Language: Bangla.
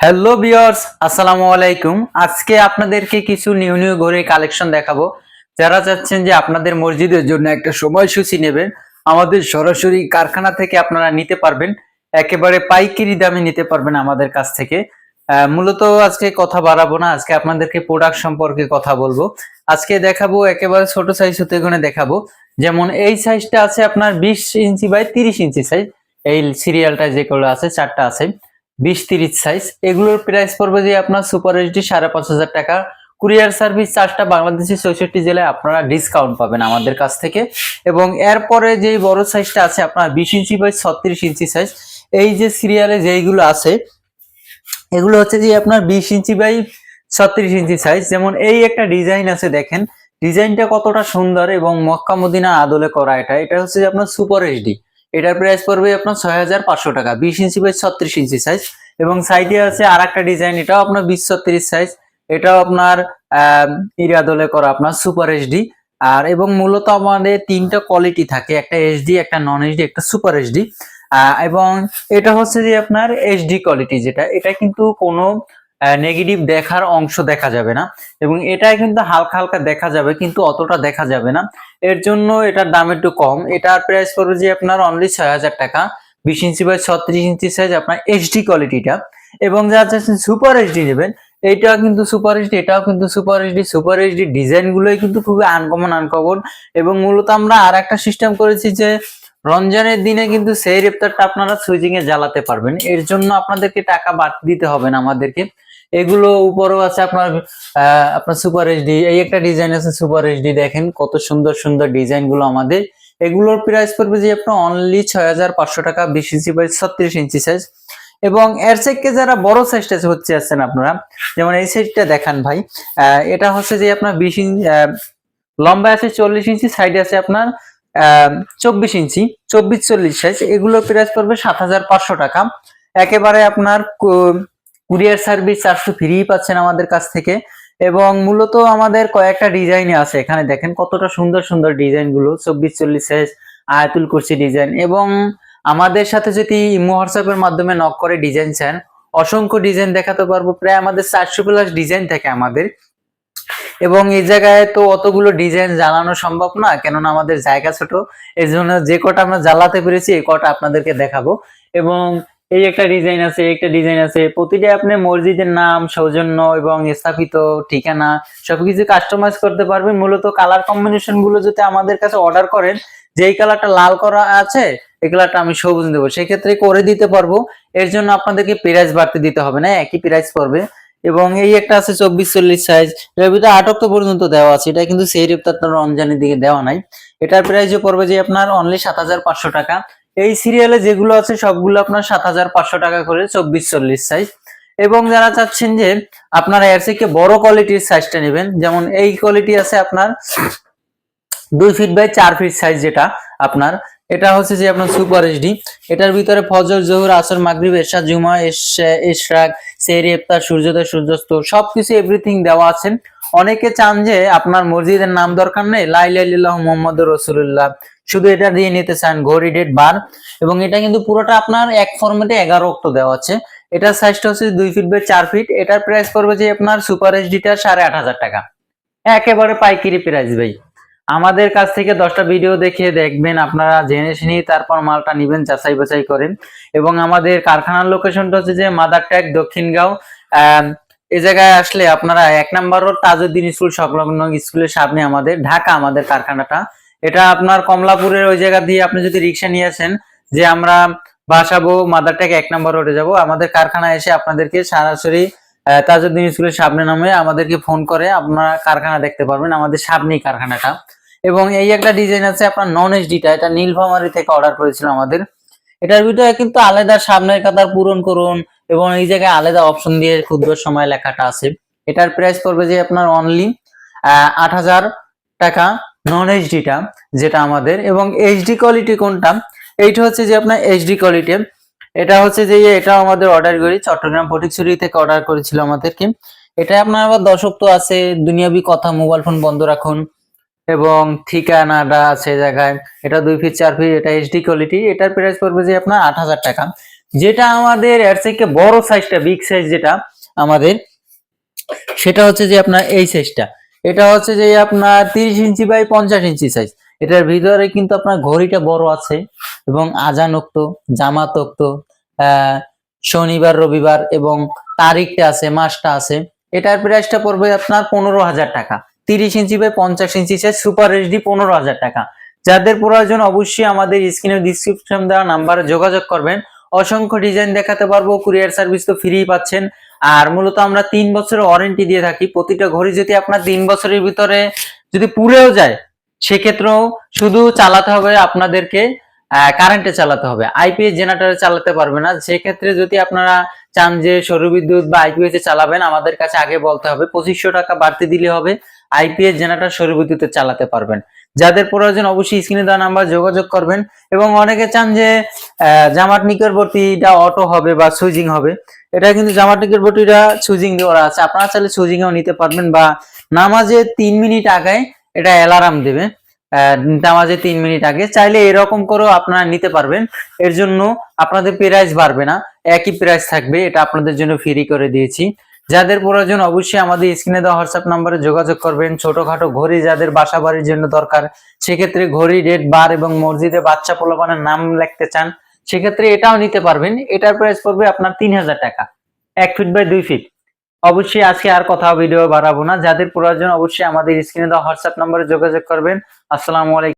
হ্যালো বিয়ার্স আসসালামু আলাইকুম। আজকে আপনাদেরকে কিছু নিউ নিউ ঘড়ির কালেকশন দেখাবো। যারা চাচ্ছেন যে আপনাদের মসজিদের জন্য একটা সময়সূচি নেবেন, আমাদের সরাসরি কারখানা থেকে আপনারা নিতে পারবেন। একেবারে পাইকারি দামে নিতে পারবেন আমাদের কাছ থেকে। মূলত আজকে কথা বাড়াবো না। আজকে আপনাদেরকে প্রোডাক্ট সম্পর্কে কথা বলব। আজকে দেখাবো একেবারে ছোট সাইজ হতে গুনে দেখাবো। যেমন এই সাইজটা আছে আপনার বিশ ইঞ্চি বাই তিরিশ ইঞ্চি সাইজ এই সিরিয়ালটা যেগুলো আছে, চারটা আছে। বিশ তিরিশ সাইজ এগুলোর প্রাইস পড়বে যে আপনার সুপার এইচডি সাড়ে পাঁচ হাজার টাকা। কুরিয়ার সার্ভিস চার্জটা বাংলাদেশের চৌষট্টি জেলায় আপনারা ডিসকাউন্ট পাবেন আমাদের কাছ থেকে। এবং এরপরে যে বড় সাইজটা আছে, আপনার বিশ ইঞ্চি বাই ছত্রিশ ইঞ্চি সাইজ এই যে সিরিয়ালে যেইগুলো আছে, এগুলো হচ্ছে যে আপনার বিশ ইঞ্চি বাই ছত্রিশ ইঞ্চি সাইজ যেমন এই একটা ডিজাইন আছে দেখেন। ডিজাইনটা কতটা সুন্দর এবং মক্কা মদিনা আদলে করা এটা। এটা হচ্ছে যে আপনার সুপার এইচডি এটার প্রাইস পড়বে আপনার ছয় হাজার পাঁচশো টাকা। বিশ ইঞ্চি বাই ছত্রিশ ইঞ্চি সাইজ এবং সাইডে আছে আর একটা ডিজাইন এটাও আপনার বিশ ছত্রিশ সাইজ এটাও আপনার ইরাদলে করা আপনার সুপার এইচডি আর এবং মূলত আমাদের তিনটা কোয়ালিটি থাকে। একটা এইচডি একটা নন এইচডি একটা সুপার এইচডি এবং এটা হচ্ছে যে আপনার এইচডি কোয়ালিটি যেটা। এটা কিন্তু কোনো নেগেটিভ দেখার অংশ দেখা যাবে না। এবং এটা কিন্তু হালকা হালকা দেখা যাবে, কিন্তু অতটা দেখা যাবে না। এর জন্য এটার দাম একটু কম। এটার প্রাইস পড়বে যে আপনার অনলি ছয় হাজার টাকা। বিশ ইঞ্চি বাই ছত্রিশ ইঞ্চি সাইজ আপনার এইচডি কোয়ালিটিটা এবং যা চাচ্ছেন সুপার এইচডি নেবেন এইটা কিন্তু সুপার এইচডি এটাও কিন্তু সুপার এইচডি সুপার এইচডি ডিজাইনগুলোই কিন্তু খুবই আনকমন আনকমন এবং মূলত আমরা আর একটা সিস্টেম করেছি যে, রমজানের দিনে কিন্তু সেই রেপ্তারটা আপনারা সুইচিং জ্বালাতে পারবেন। এর জন্য আপনাদেরকে টাকা বাড়তি দিতে হবে না আমাদেরকে। এগুলো উপরও আছে আপনার আপনার সুপার এইচডি এই একটা ডিজাইন আছে সুপার এইচডি দেখেন কত সুন্দর সুন্দর ডিজাইনগুলো আমাদের। এগুলোর প্রাইস পড়বে যে আপনার অনলি ছয় হাজার পাঁচশো টাকা, বিশ ইঞ্চি বাই ছত্রিশ ইঞ্চি সাইজ এবং এর থেকে যারা বড় সাইজটা হচ্ছে আছেন আপনারা, যেমন এই সাইজটা দেখান ভাই। এটা হচ্ছে যে আপনার বিশ ইঞ্চি লম্বা আছে চল্লিশ ইঞ্চি সাইডে আছে আপনার চব্বিশ ইঞ্চি চব্বিশ চল্লিশ সাইজ এগুলোর প্রাইস পড়বে সাত হাজার পাঁচশো টাকা। একেবারে আপনার কুরিয়ার সার্ভিস চারশো ফ্রি পাচ্ছেন আমাদের কাছ থেকে। এবং মূলত আমাদের কয়েকটা ডিজাইনে আছে। এখানে দেখেন কতটা সুন্দর সুন্দর ডিজাইনগুলো চব্বিশ, চল্লিশ সাইজ আয়াতুল কুরসি ডিজাইন এবং আমাদের সাথে যদি ইমো হোয়াটসঅ্যাপের মাধ্যমে নক করে ডিজাইন চান, অসংখ্য ডিজাইন দেখাতে পারব। প্রায় আমাদের চারশো প্লাস ডিজাইন থাকে আমাদের। এবং এই জায়গায় তো অতগুলো ডিজাইন জানানো সম্ভব না, কেননা আমাদের জায়গা ছোট। এই জন্য যে কটা আমরা জ্বালাতে পেরেছি, এই কটা আপনাদেরকে দেখাবো। এবং এই একটা ডিজাইন আছে একটা ডিজাইন আছে। প্রতিটা আপনি মসজিদের নাম, সৌজন্য এবং স্থাপিত ঠিকানা সবকিছু কাস্টমাইজ করতে পারবেন। মূলত কালার কম্বিনেশনগুলো যদি আমাদের কাছে অর্ডার করেন যে এই কালারটা লাল করা আছে, এই কালারটা আমি সবুজ দেবো। সেক্ষেত্রে করে দিতে পারব। এর জন্য আপনাদেরকে প্রাইস বাড়তে দিতে হবে না, একই প্রাইস পড়বে। এবং এই একটা আছে চব্বিশ চল্লিশ সাইজ এর ভিতরে আটক পর্যন্ত দেওয়া আছে। এটা কিন্তু সেই রেপ্তার রমজানের দিকে দেওয়া নাই। এটার প্রাইসও পড়বে যে আপনার অনলি সাত হাজার পাঁচশো টাকা। এই সিরিয়ালে যেগুলো আছে, সবগুলো আপনার সাত হাজার পাঁচশো টাকা করে, চব্বিশ চল্লিশ সাইজ এবং যারা চাচ্ছেন যে আপনারা এর থেকে বড় কোয়ালিটির সাইজটা নেবেন, যেমন এই কোয়ালিটি আছে আপনার দুই ফিট বাই চার ফিট সাইজ যেটা আপনার। এটা হচ্ছে যে আপনার সুপার এইচডি এটার ভিতরে ফজর, জহুর, আসর, মাগরিব এশা জুমা এশ- ইশরাক সেহরি, ইফতার, সূর্যোদয়, সূর্যাস্ত, সবকিছু এভরিথিং দেওয়া আছেন অনেকে চান যে আপনার মসজিদের নাম দরকার নেই লাইলাহ মোহাম্মদ রসুল্লাহ শুধু এটা দিয়ে নিতে চান ঘড়ি, ডেট, বার, এবং এটা কিন্তু পুরোটা আপনার এক ফরম্যাটে এগারো অক্ট দেওয়া আছে। এটার সাইজটা হচ্ছে দুই ফিট বাই চার ফিট এটার প্রাইস পড়বে যে আপনার সুপার এইচডিটা সাড়ে আট হাজার টাকা। একেবারে পাইকারি প্রাইস ভাই। আমাদের কাছ থেকে দশটা ভিডিও দেখে দেখবেন, আপনারা জেনে শুনে তারপর মালটা নিবেন, যাচাই বাছাই করেন। এবং আমাদের কারখানার লোকেশনটা হচ্ছে যে মাদার ট্যাগ দক্ষিণগাঁও এই জায়গায় আসলে আপনারা এক নম্বর তাজউদ্দিন স্কুল সংলগ্ন স্কুলের সামনে আমাদের, ঢাকা আমাদের কারখানাটা। এটা আপনার কমলাপুরের ওই জায়গা দিয়ে আপনি যদি রিক্সা নিয়ে আসেন, যে আমরা বাসাবো মাদার ট্যাগ এক নম্বর রোডে যাব, আমাদের কারখানা এসে আপনাদেরকে সরাসরি তাজউদ্দিন স্কুলের সামনে নামে আমাদেরকে ফোন করে আপনারা কারখানা দেখতে পারবেন, আমাদের সামনেই কারখানাটা। এবং এই একটা ডিজাইন আছে আপনার নন এইচডিটা এটা নীলফামারি থেকে অর্ডার করেছিল আমাদের। এটার ভিতরে কিন্তু আলাদা সামনের কাতার পূরণ করুন এবং এই জায়গায় আলাদা অপশন দিয়ে ক্ষুদ্র সময় লেখাটা আছে। এটার প্রাইস পড়বে যে আপনার অনলি আট হাজার টাকা। নন এইচডিটা যেটা আমাদের, এবং এইচডি কোয়ালিটি কোনটা? এইটা হচ্ছে যে আপনার এইচডি কোয়ালিটি এটা হচ্ছে যে এটা আমাদের অর্ডার করি। চট্টগ্রাম ফটিকছড়ি থেকে অর্ডার করেছিল আমাদেরকে। এটা আপনার আবার দর্শক তো আছে, দুনিয়াবি কথা মোবাইল ফোন বন্ধ রাখুন, এবং ঠিকানাটা আছে জায়গায়। এটা দুই ফিট চার ফিট এটা এইচডি কোয়ালিটি এটার প্রাইস পড়বে যে আপনার আট হাজার টাকা। যেটা আমাদের এর থেকে বড় সাইজটা বিগ সাইজ যেটা আমাদের, সেটা হচ্ছে যে আপনার এই সাইজটা এটা হচ্ছে যে আপনার তিরিশ ইঞ্চি বাই পঞ্চাশ ইঞ্চি সাইজ এটার ভিতরে কিন্তু আপনার ঘড়িটা বড় আছে এবং আজান উক্ত জামাত উক্ত শনিবার, রবিবার এবং তারিখটা আছে, মাসটা আছে। এটার প্রাইসটা পড়বে আপনার পনেরো হাজার টাকা। তিরিশ ইঞ্চি বাই পঞ্চাশ ইঞ্চি সাইজ সুপার এইচডি পনেরো হাজার টাকা। যাদের প্রয়োজন অবশ্যই আমাদের স্ক্রিনের ডিসক্রিপশন দেওয়া নাম্বারে যোগাযোগ করবেন। অসংখ্য ডিজাইন দেখাতে পারব কুরিয়ার সার্ভিস তো ফ্রি পাচ্ছেন। আর মূলত আমরা তিন বছরের ওয়ারেন্টি দিয়ে থাকি। প্রতিটা ঘড়ি যদি আপনার তিন বছরের ভিতরে যদি পুড়েও যায়, সেক্ষেত্রেও শুধু চালাতে হবে আপনাদেরকে কারেন্টে চালাতে হবে। আইপিএস জেনারেটরে চালাতে পারবে না। সেক্ষেত্রে যদি আপনারা চান যে সৌরবিদ্যুৎ বা আইপিএস এ চালাবেন, আমাদের কাছে আগে বলতে হবে, পঁচিশশো টাকা বাড়তি দিলে হবে আইপিএস জেনারেটর সৌরবিদ্যুতে চালাতে পারবেন। যাদের প্রয়োজন অবশ্যই স্ক্রিনে দেওয়া নাম্বার যোগাযোগ করবেন এবং অনেকে চান যে জামাত নিকটবর্তীটা অটো হবে বা সুইজিং হবে। এটা কিন্তু জামাত নিকটবর্তীটা সুইজিং দেওয়া আছে। আপনারা চাইলে সুইজিং এও নিতে পারবেন বা নামাজে তিন মিনিট আগে এটা অ্যালার্ম দেবে। নামাজে তিন মিনিট আগে। চাইলে এরকম করেও আপনারা নিতে পারবেন। এর জন্য আপনাদের প্রাইস বাড়বে না। একই প্রাইস থাকবে। এটা আপনাদের জন্য ফ্রি করে দিয়েছি। যাদের প্রয়োজন অবশ্যই আমাদের স্ক্রিনে দেওয়া হোয়াটসঅ্যাপ নাম্বারে যোগাযোগ করবেন। ছোটখাটো ঘড়ি যাদের বাসা বাড়ির জন্য দরকার, সেক্ষেত্রে ঘড়ি ডেট বার এবং মসজিদে বাচ্চা পোলাপানের নাম লিখতে চান সেক্ষেত্রে এটাও নিতে পারবেন। এটার প্রাইস পড়বে আপনার তিন হাজার টাকা। এক ফিট বাই দুই ফিট অবশ্যই আজকে আর কথা ভিডিও বাড়াবো না। যাদের প্রয়োজন অবশ্যই আমাদের স্ক্রিনে দেওয়া হোয়াটসঅ্যাপ নম্বরে যোগাযোগ করবেন। আসসালামু আলাইকুম।